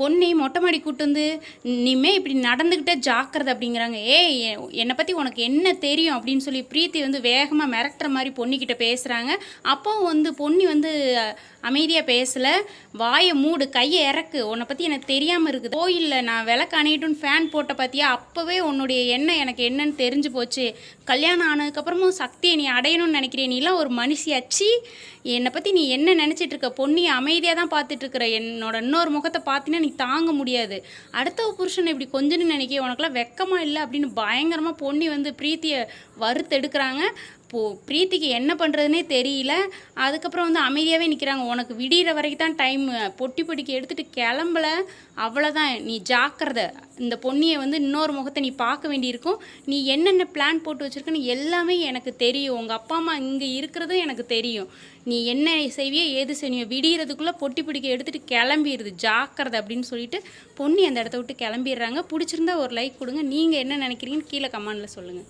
பொண்ணை மொட்டை மாடி கூட்டு வந்து இனிமே இப்படி நடந்துக்கிட்டே ஜாக்கிரதை அப்படிங்கிறாங்க. ஏய் என்னை பற்றி உனக்கு என்ன தெரியும்? அப்படின்னு சொல்லி பிரீத்தி வந்து வேகமாக மிரட்டுற மாதிரி பொன்னிக்கிட்ட பேசுகிறாங்க அப்போ வந்து பொன்னி வந்து அமைதியாக பேசலை. வாயை மூடு கையை இறக்கு. உன்னை பற்றி எனக்கு தெரியாமல் இருக்குது. கோயிலில் நான் விளக்கு அணையிட்டுன்னு ஃபேன் போட்ட பார்த்தியா அப்போவே உன்னுடைய எண்ணம் எனக்கு என்னன்னு தெரிஞ்சு போச்சு. கல்யாணம் ஆனதுக்கப்புறமும் சக்தியை நீ அடையணும்னு நினைக்கிறேன் நீலாம் ஒரு மனுஷியாச்சு என்னை பற்றி நீ என்ன நினச்சிட்டு இருக்க? பொன்னியை அமைதியாக தான் பார்த்துட்டு இருக்கிற. என்னோட இன்னொரு முகத்தை பார்த்தீங்கன்னா நீ தாங்க முடியாது. அடுத்த புருஷன் இப்படி கொஞ்சம்னு நினைக்க உனக்குலாம் வெக்கமா இல்லை அப்படின்னு பயங்கரமாக பொன்னி வந்து பிரீத்தியை வறுத்தெடுக்கிறாங்க. போ பிரீத்திக்கு என்ன பண்ணுறதுனே தெரியல. அதுக்கப்புறம் வந்து அமைதியாகவே நிற்கிறாங்க உனக்கு விடிகிற வரைக்கும் தான் டைம் பொட்டி பொடிக்கு எடுத்துகிட்டு கிளம்பல. அவ்வளோதான் நீ ஜாக்கிரதை. இந்த பொன்னியை வந்து இன்னொரு முகத்தை நீ பார்க்க வேண்டியிருக்கும். நீ என்னென்ன பிளான் போட்டு வச்சுருக்கன்னு எல்லாமே எனக்கு தெரியும். உங்கள் அப்பா அம்மா இங்கே இருக்கிறதும் எனக்கு தெரியும். நீ என்ன செய்வியோ ஏது செய்வியோ விடிகிறதுக்குள்ளே பொட்டி பிடிக்க எடுத்துகிட்டு கிளம்பிடுது. ஜாக்கிரதை அப்படின்னு சொல்லிட்டு பொன்னி அந்த இடத்த விட்டு கிளம்பிடுறாங்க. பிடிச்சிருந்தா ஒரு லைக் கொடுங்க. நீங்கள் என்ன நினைக்கிறீங்கன்னு கீழே கமெண்டில் சொல்லுங்கள்